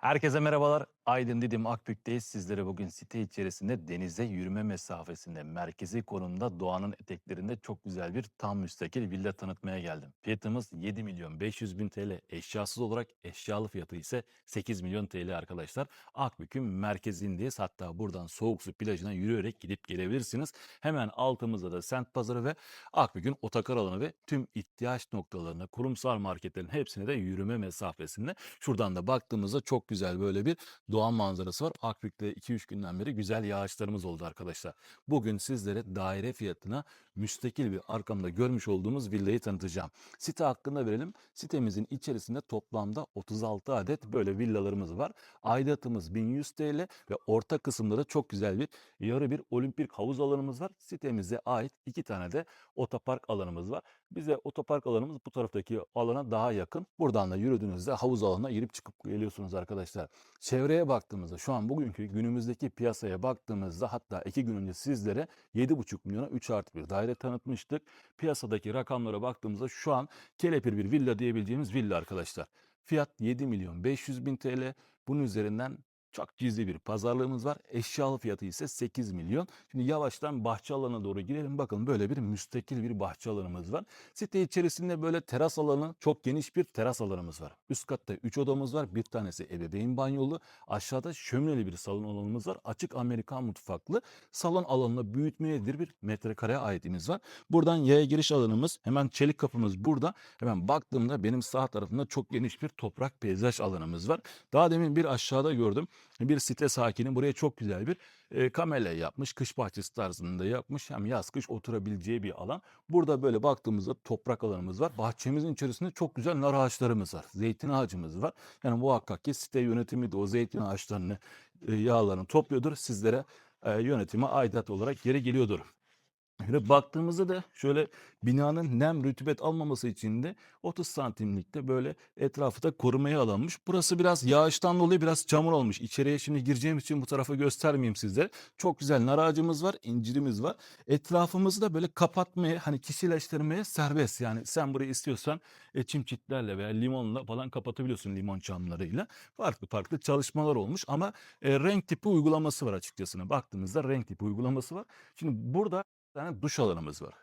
Herkese merhabalar. Aydın Didim Akbük'teyiz. Sizlere bugün site içerisinde denize yürüme mesafesinde merkezi konumda doğanın eteklerinde çok güzel bir tam müstakil villa tanıtmaya geldim. Fiyatımız 7 milyon 500 bin TL. Eşyasız olarak eşyalı fiyatı ise 8 milyon TL arkadaşlar. Akbük'ün merkezindeyiz. Hatta buradan Soğuk Su plajına yürüyerek gidip gelebilirsiniz. Hemen altımızda da Sent Pazarı ve Akbük'ün otakar alanı ve tüm ihtiyaç noktalarına, kurumsal marketlerin hepsine de yürüme mesafesinde. Şuradan da baktığımızda çok güzel böyle bir doğa manzarası var. Akbük'te 2-3 günden beri güzel yağışlarımız oldu arkadaşlar. Bugün sizlere daire fiyatına müstakil bir arkamda görmüş olduğumuz villayı tanıtacağım. Site hakkında verelim. Sitemizin içerisinde toplamda 36 adet böyle villalarımız var. Aidatımız 1100 TL ve orta kısımda da çok güzel bir yarı bir olimpik havuz alanımız var. Sitemize ait iki tane de otopark alanımız var. Bize otopark alanımız bu taraftaki alana daha yakın. Buradan da yürüdüğünüzde havuz alanına girip çıkıp geliyorsunuz arkadaşlar. Çevreye baktığımızda şu an bugünkü günümüzdeki piyasaya baktığımızda hatta iki gün önce sizlere 7,5 milyona 3 artı bir daire tanıtmıştık. Piyasadaki rakamlara baktığımızda şu an kelepir bir villa diyebileceğimiz villa arkadaşlar. Fiyat 7 milyon 500 bin TL. Bunun üzerinden çok gizli bir pazarlığımız var. Eşyalı fiyatı ise 8 milyon. Şimdi yavaştan bahçe alanına doğru girelim. Bakın böyle bir müstakil bir bahçe alanımız var. Site içerisinde böyle teras alanı, çok geniş bir teras alanımız var. Üst katta 3 odamız var. Bir tanesi ebeveyn banyolu. Aşağıda şömineli bir salon alanımız var. Açık Amerikan mutfaklı. Salon alanına büyütmeye bir metrekare aitimiz var. Buradan yaya giriş alanımız. Hemen çelik kapımız burada. Hemen baktığımda benim sağ tarafımda çok geniş bir toprak peyzaj alanımız var. Daha demin bir aşağıda gördüm. Bir site sakini buraya çok güzel bir e, kamele yapmış. Kış bahçesi tarzında yapmış. Hem yaz kış oturabileceği bir alan. Burada böyle baktığımızda toprak alanımız var. Bahçemizin içerisinde çok güzel nar ağaçlarımız var. Zeytin ağacımız var. Yani muhakkak ki site yönetimi de o zeytin ağaçlarını, e, yağlarını topluyordur. Sizlere e, yönetime aidat olarak geri geliyordur. Şöyle baktığımızda da şöyle binanın nem rütubet almaması için de 30 santimlikte böyle etrafı da korumaya alanmış. Burası biraz yağıştan dolayı biraz çamur olmuş. İçeriye şimdi gireceğim için bu tarafa göstermeyeyim size. Çok güzel nar ağacımız var, incirimiz var. Etrafımızı da böyle kapatmaya, hani kişileştirmeye serbest. Yani sen burayı istiyorsan e, çim çitlerle veya limonla falan kapatabiliyorsun limon çamlarıyla. Farklı farklı çalışmalar olmuş ama e, renk tipi uygulaması var açıkçası. Baktığımızda renk tipi uygulaması var. Şimdi burada tane duş alanımız var.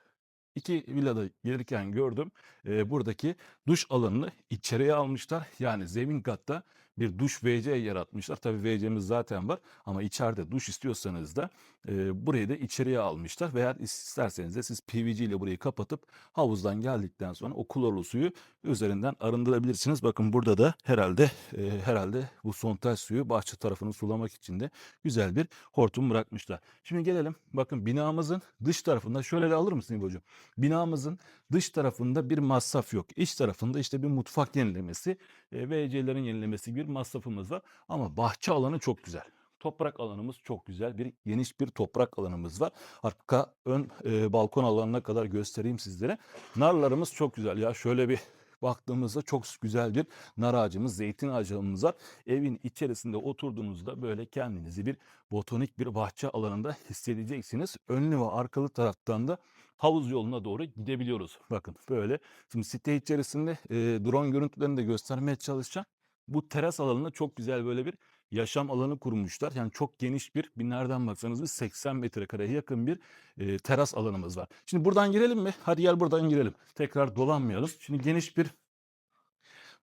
İki villada gelirken gördüm. Eee, buradaki duş alanını içeriye almışlar. Yani zemin katta bir duş WC yaratmışlar. Tabii WC'miz zaten var ama içeride duş istiyorsanız da eee, burayı da içeriye almışlar. Veya isterseniz de siz PVC ile burayı kapatıp havuzdan geldikten sonra o klorlu suyu üzerinden arındırabilirsiniz. Bakın burada da herhalde eee, herhalde bu sontaj suyu bahçe tarafını sulamak için de güzel bir hortum bırakmışlar. Şimdi gelelim. Bakın binamızın dış tarafında şöyle de alır mısın İbo'cuğum? Binamızın dış tarafında bir masraf yok. İç tarafında işte bir mutfak yenilemesi, e, WC'lerin yenilemesi bir masrafımız var. Ama bahçe alanı çok güzel. Toprak alanımız çok güzel. Bir geniş bir toprak alanımız var. Arka ön e, balkon alanına kadar göstereyim sizlere. Narlarımız çok güzel ya. Şöyle bir baktığımızda çok güzel bir nar ağacımız, zeytin ağacımız var. Evin içerisinde oturduğunuzda böyle kendinizi bir botanik bir bahçe alanında hissedeceksiniz. Önlü ve arkalı taraftan da havuz yoluna doğru gidebiliyoruz. Bakın böyle. Şimdi site içerisinde e, drone görüntülerini de göstermeye çalışacağım. Bu teras alanında çok güzel böyle bir yaşam alanı kurmuşlar. Yani çok geniş bir, bir nereden baksanız bir 80 metrekareye yakın bir e, teras alanımız var. Şimdi buradan girelim mi? Hadi gel buradan girelim. Tekrar dolanmayalım. Şimdi geniş bir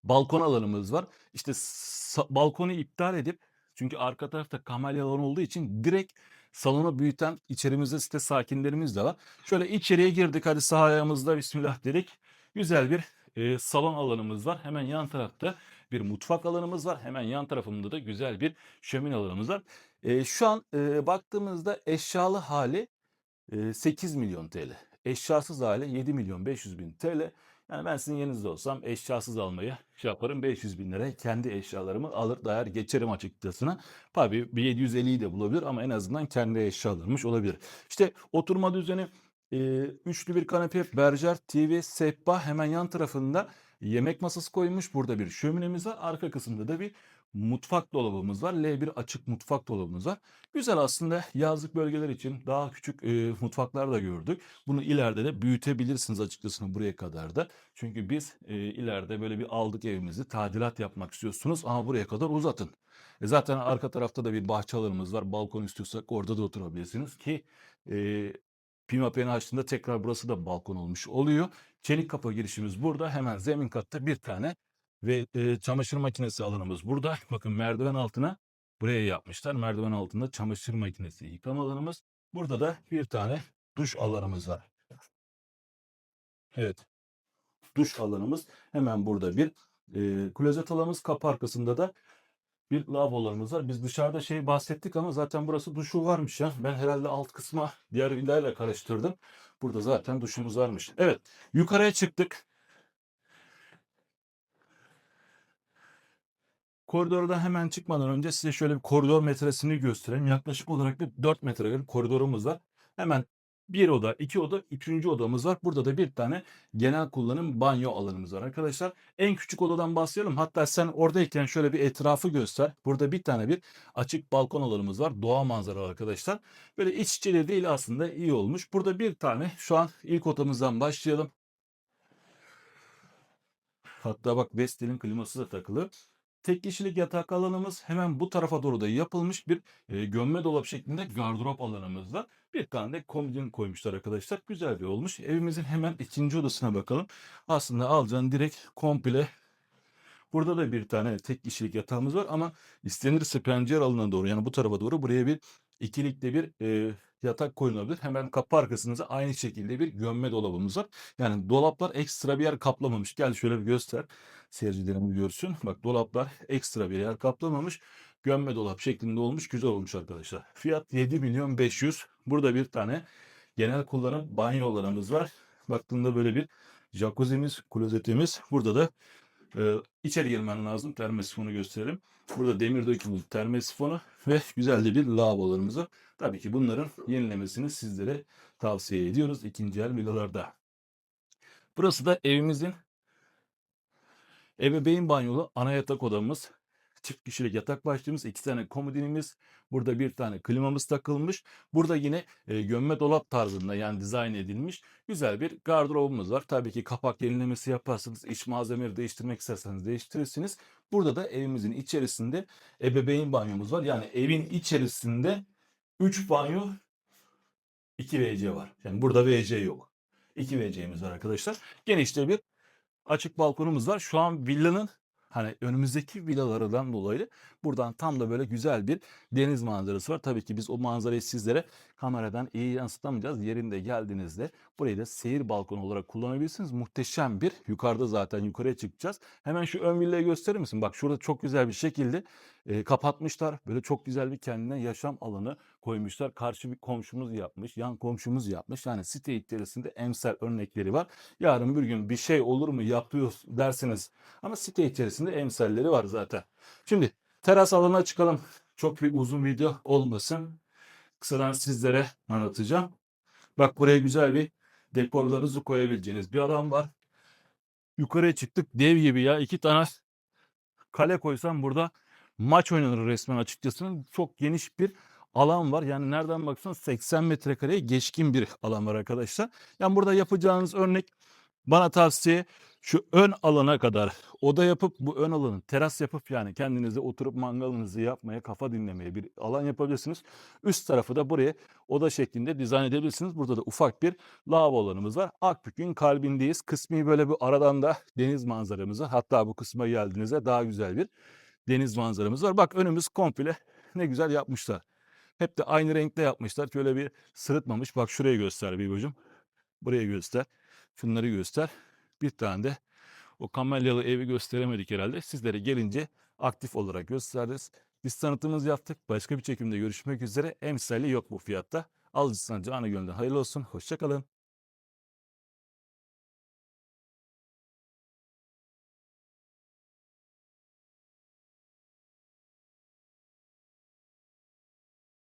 balkon alanımız var. İşte balkonu iptal edip çünkü arka tarafta kamelya alanı olduğu için direkt salonu büyüten içerimizde site sakinlerimiz de var. Şöyle içeriye girdik hadi sağ ayağımızda bismillah dedik. Güzel bir e, salon alanımız var. Hemen yan tarafta bir mutfak alanımız var. Hemen yan tarafında da güzel bir şömine alanımız var. E, şu an e, baktığımızda eşyalı hali e, 8 milyon TL. Eşyasız hali 7 milyon 500 bin TL. Yani ben sizin yerinizde olsam eşyasız almayı şey yaparım 500 bin liraya kendi eşyalarımı alır dayar geçerim açıkçasına. Tabii bir 750'yi de bulabilir ama en azından kendi eşyalarmış olabilir. İşte oturma düzeni e, üçlü bir kanepe, berjer, TV, sehpa hemen yan tarafında yemek masası koymuş. Burada bir şöminemiz var. Arka kısımda da bir mutfak dolabımız var. L1 açık mutfak dolabımız var. Güzel aslında yazlık bölgeler için daha küçük e, mutfaklar da gördük. Bunu ileride de büyütebilirsiniz açıkçası buraya kadar da. Çünkü biz e, ileride böyle bir aldık evimizi tadilat yapmak istiyorsunuz ama buraya kadar uzatın. E zaten arka tarafta da bir bahçe alanımız var. Balkon istiyorsak orada da oturabilirsiniz ki e, Pimapeni açtığında tekrar burası da balkon olmuş oluyor. Çelik kapı girişimiz burada. Hemen zemin katta bir tane ve e, çamaşır makinesi alanımız burada. Bakın merdiven altına buraya yapmışlar. Merdiven altında çamaşır makinesi yıkama alanımız. Burada da bir tane duş alanımız var. Evet. Duş alanımız hemen burada bir e, klozet alanımız. Kapı arkasında da bir lavabolarımız var. Biz dışarıda şey bahsettik ama zaten burası duşu varmış ya. Ben herhalde alt kısma diğer villayla karıştırdım. Burada zaten duşumuz varmış. Evet yukarıya çıktık. Koridordan hemen çıkmadan önce size şöyle bir koridor metresini göstereyim. Yaklaşık olarak bir 4 metre bir koridorumuz var. Hemen bir oda, iki oda, üçüncü odamız var. Burada da bir tane genel kullanım banyo alanımız var arkadaşlar. En küçük odadan başlayalım. Hatta sen oradayken şöyle bir etrafı göster. Burada bir tane bir açık balkon alanımız var. Doğa manzaralı arkadaşlar. Böyle iç içe de değil aslında iyi olmuş. Burada bir tane şu an ilk odamızdan başlayalım. Hatta bak Vestel'in kliması da takılı. Tek kişilik yatak alanımız hemen bu tarafa doğru da yapılmış bir e, gömme dolap şeklinde gardırop alanımız var. Bir tane de komodin koymuşlar arkadaşlar. Güzel bir olmuş. Evimizin hemen ikinci odasına bakalım. Aslında alacağın direkt komple Burada da bir tane tek kişilik yatağımız var ama istenirse pencere alanına doğru yani bu tarafa doğru buraya bir ikilikte bir e, yatak koyulabilir. Hemen kapı arkasında aynı şekilde bir gömme dolabımız var. Yani dolaplar ekstra bir yer kaplamamış. Gel şöyle bir göster. Seyircilerimiz görsün. Bak dolaplar ekstra bir yer kaplamamış. Gömme dolap şeklinde olmuş. Güzel olmuş arkadaşlar. Fiyat 7 milyon 500. Burada bir tane genel kullanım banyo alanımız var. Baktığında böyle bir jacuzzi'miz, klozetimiz. Burada da ee, içeri girmen lazım. Termosifonu gösterelim. Burada demir dökümlü termosifonu ve güzel de bir lavabolarımız var. Tabii ki bunların yenilemesini sizlere tavsiye ediyoruz ikinci el villalarda. Burası da evimizin ebeveyn banyolu ana yatak odamız. Çift kişilik yatak başlığımız, iki tane komodinimiz, burada bir tane klimamız takılmış. Burada yine e, gömme dolap tarzında yani dizayn edilmiş güzel bir gardırobumuz var. Tabii ki kapak yenilemesi yaparsanız, iç malzemeleri değiştirmek isterseniz değiştirirsiniz. Burada da evimizin içerisinde ebeveyn banyomuz var. Yani evin içerisinde 3 banyo, 2 WC var. Yani burada WC yok. 2 WC'miz var arkadaşlar. Genişte bir açık balkonumuz var. Şu an villanın Hani önümüzdeki villalardan dolayı buradan tam da böyle güzel bir deniz manzarası var. Tabii ki biz o manzarayı sizlere kameradan iyi yansıtamayacağız. Yerinde geldiğinizde burayı da seyir balkonu olarak kullanabilirsiniz. Muhteşem bir yukarıda zaten yukarıya çıkacağız. Hemen şu ön villayı gösterir misin? Bak şurada çok güzel bir şekilde e, kapatmışlar. Böyle çok güzel bir kendine yaşam alanı koymuşlar. Karşı bir komşumuz yapmış, yan komşumuz yapmış. Yani site içerisinde emsal örnekleri var. Yarın bir gün bir şey olur mu yapıyoruz dersiniz. Ama site içerisinde emsalleri var zaten. Şimdi teras alanına çıkalım. Çok bir uzun video olmasın. Kısadan sizlere anlatacağım. Bak buraya güzel bir dekorlarınızı koyabileceğiniz bir alan var. Yukarıya çıktık dev gibi ya. iki tane kale koysam burada maç oynanır resmen açıkçası. Çok geniş bir alan var. Yani nereden baksan 80 metrekareye geçkin bir alan var arkadaşlar. Yani burada yapacağınız örnek bana tavsiye şu ön alana kadar oda yapıp bu ön alanı teras yapıp yani kendinize oturup mangalınızı yapmaya, kafa dinlemeye bir alan yapabilirsiniz. Üst tarafı da buraya oda şeklinde dizayn edebilirsiniz. Burada da ufak bir lavabo alanımız var. Akbük'ün kalbindeyiz. Kısmi böyle bir aradan da deniz manzaramızı hatta bu kısma geldiğinizde daha güzel bir deniz manzaramız var. Bak önümüz komple ne güzel yapmışlar. Hep de aynı renkte yapmışlar. Şöyle bir sırıtmamış. Bak şurayı göster bir hocam. Buraya göster. Şunları göster. Bir tane de o kamelyalı evi gösteremedik herhalde. Sizlere gelince aktif olarak gösteririz. Biz tanıtımımızı yaptık. Başka bir çekimde görüşmek üzere. Emsali yok bu fiyatta. Alıcısına canı gönülden hayırlı olsun. Hoşçakalın.